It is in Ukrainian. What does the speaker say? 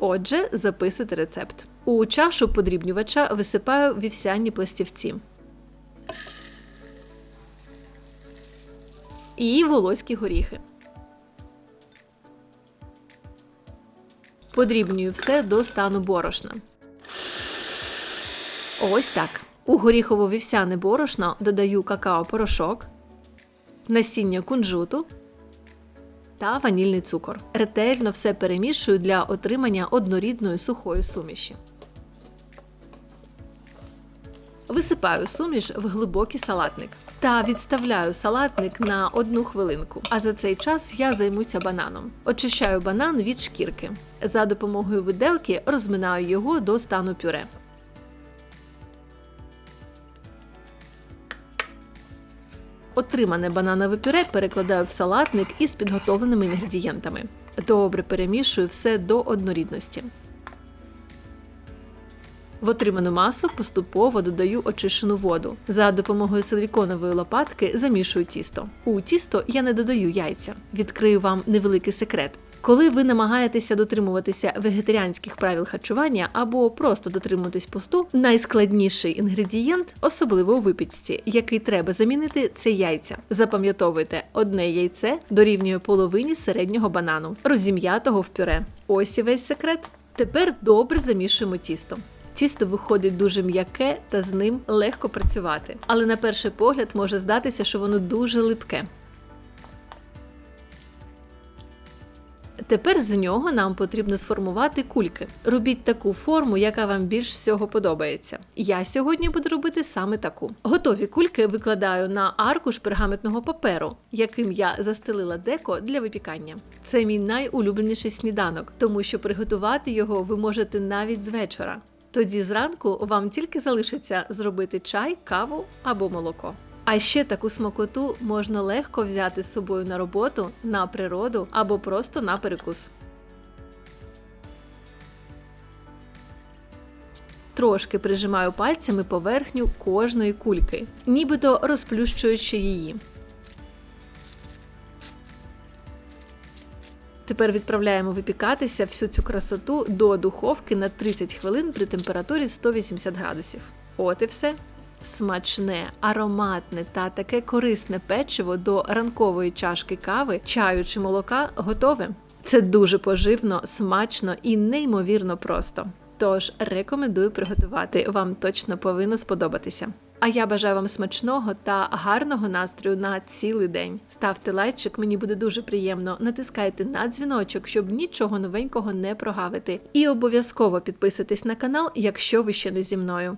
Отже, записуйте рецепт. У чашу подрібнювача висипаю вівсяні пластівці. І волоські горіхи. Подрібнюю все до стану борошна. Ось так. У горіхово-вівсяне борошно додаю какао-порошок, насіння кунжуту та ванільний цукор. Ретельно все перемішую для отримання однорідної сухої суміші. Висипаю суміш в глибокий салатник та відставляю салатник на одну хвилинку. А за цей час я займуся бананом. Очищаю банан від шкірки. За допомогою виделки розминаю його до стану пюре. Отримане бананове пюре перекладаю в салатник із підготовленими інгредієнтами. Добре перемішую все до однорідності. В отриману масу поступово додаю очищену воду. За допомогою силіконової лопатки замішую тісто. У тісто я не додаю яйця. Відкрию вам невеликий секрет. Коли ви намагаєтеся дотримуватися вегетаріанських правил харчування або просто дотримуватись посту, найскладніший інгредієнт, особливо у випічці, який треба замінити, це яйця. Запам'ятовуйте, одне яйце дорівнює половині середнього банану, розім'ятого в пюре. Ось і весь секрет. Тепер добре замішуємо тісто. Тісто виходить дуже м'яке та з ним легко працювати, але на перший погляд може здатися, що воно дуже липке. Тепер з нього нам потрібно сформувати кульки. Робіть таку форму, яка вам більш всього подобається. Я сьогодні буду робити саме таку. Готові кульки викладаю на аркуш пергаментного паперу, яким я застелила деко для випікання. Це мій найулюбленіший сніданок, тому що приготувати його ви можете навіть з вечора. Тоді зранку вам тільки залишиться зробити чай, каву або молоко. А ще таку смакоту можна легко взяти з собою на роботу, на природу або просто на перекус. Трошки прижимаю пальцями поверхню кожної кульки, нібито розплющуючи її. Тепер відправляємо випікатися всю цю красоту до духовки на 30 хвилин при температурі 180 градусів. От і все. Смачне, ароматне та таке корисне печиво до ранкової чашки кави, чаю чи молока готове. Це дуже поживно, смачно і неймовірно просто. Тож рекомендую приготувати, вам точно повинно сподобатися. А я бажаю вам смачного та гарного настрою на цілий день. Ставте лайчик, мені буде дуже приємно. Натискайте на дзвіночок, щоб нічого новенького не прогавити. І обов'язково підписуйтесь на канал, якщо ви ще не зі мною.